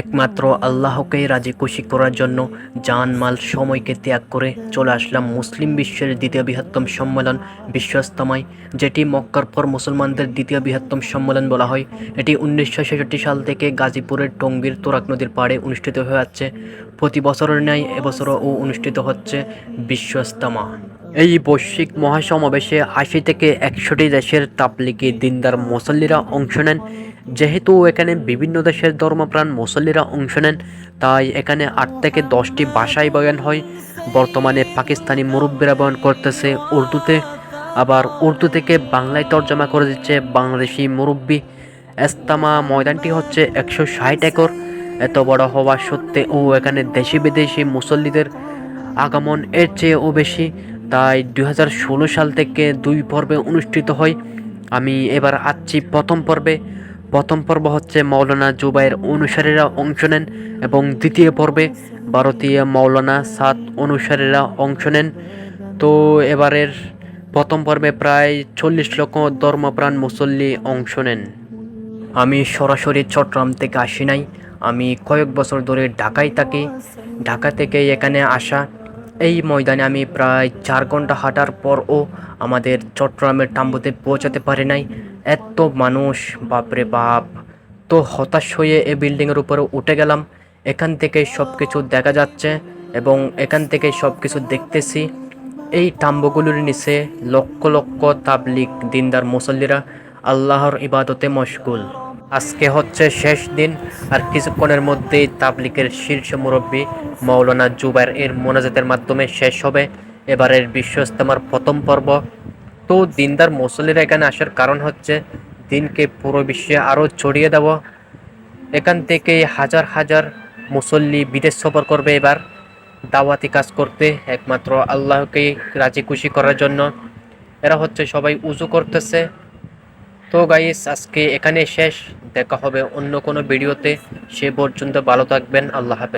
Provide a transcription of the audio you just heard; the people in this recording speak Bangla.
একমাত্র আল্লাহকেই রাজি খুশি করার জন্য জান মাল সময়কে ত্যাগ করে চলে আসলাম মুসলিম বিশ্বের দ্বিতীয় বৃহত্তম সম্মেলন বিশ্বস্তমায়, যেটি মক্কার পর মুসলমানদের দ্বিতীয় বৃহত্তম সম্মেলন বলা হয়। এটি উনিশশো ছেষট্টি সাল থেকে গাজীপুরের টঙ্গীর তোরাক নদীর পাড়ে অনুষ্ঠিত হয়ে যাচ্ছে প্রতি বছরের ন্যায় এবছরও অনুষ্ঠিত হচ্ছে বিশ্বস্তমা। এই বৈশ্বিক মহাসমাবেশে আশি থেকে একশোটি দেশের তাবলিগি দিনদার মুসল্লিরা অংশ নেন। যেহেতু এখানে বিভিন্ন দেশের ধর্মপ্রাণ মুসল্লিরা অংশ নেন, তাই এখানে আট থেকে দশটি ভাষায় বয়ান হয়। বর্তমানে পাকিস্তানি মুরব্বীরা বয়ান করতেছে উর্দুতে। আবার উর্দু থেকে বাংলায় তর্জমা করে দিচ্ছে বাংলাদেশি মুরব্বী। এস্তামা ময়দানটি হচ্ছে একশো ষাট একর। এত বড় হওয়া সত্ত্বেও এখানে দেশি বিদেশি মুসল্লিদের আগমন এর চেয়েও বেশি। তাই দু হাজার ষোলো সাল থেকে দুই পর্বে অনুষ্ঠিত হয়। আমি এবার আসছি প্রথম পর্বে। প্রথম পর্ব হচ্ছে মৌলানা জুবাইয়ের অনুসারীরা অংশ নেন এবং দ্বিতীয় পর্বে ভারতীয় মৌলানা সাত অনুসারীরা অংশ নেন। তো এবারের প্রথম পর্বে প্রায় চল্লিশ লক্ষ ধর্মপ্রাণ মুসল্লি অংশ নেন। আমি সরাসরি চট্টগ্রাম থেকে আসি নাই। আমি কয়েক বছর ধরে ঢাকায় থাকি। ঢাকা থেকে এখানে আসা। এই ময়দানে আমি প্রায় চার ঘণ্টা হাঁটার পরও আমাদের চট্টগ্রামের টাম্বুতে পৌঁছাতে পারি নাই। এত মানুষ, বাপরে বাপ। তো হতাশ হয়ে এই বিল্ডিংয়ের উপরে উঠে গেলাম। এখান থেকে সব কিছু দেখা যাচ্ছে এবং এখান থেকে সব কিছু দেখতেছি। এই তাম্বুগুলোর নিচে লক্ষ লক্ষ তাবলিক দিনদার মুসল্লিরা আল্লাহর ইবাদতে মশগুল। আজকে হচ্ছে শেষ দিন আর কিছুক্ষণের মধ্যেই তাবলিকের শীর্ষ মুরব্বী মৌলানা জুবাইর এর মোনাজাতের মাধ্যমে শেষ হবে। এবারের বিশ্ব ইস্তেমার প্রথম পর্ব তো দিনদার মুসল্লিরা এখানে আসার কারণ হচ্ছে দিনকে পুরো বিশ্বে আরও ছড়িয়ে দেওয়া এখান থেকে হাজার হাজার মুসল্লি বিদেশ সফর করবে এবার। দাওয়াতি কাজ করতে একমাত্র আল্লাহকে রাজি খুশি করার জন্য। এরা হচ্ছে সবাই উজু করতেছে। তো গাইস আজকে এখানে শেষ। দেখা হবে অন্য কোনো ভিডিওতে। সে পর্যন্ত ভালো থাকবেন। আল্লাহ হাফেজ।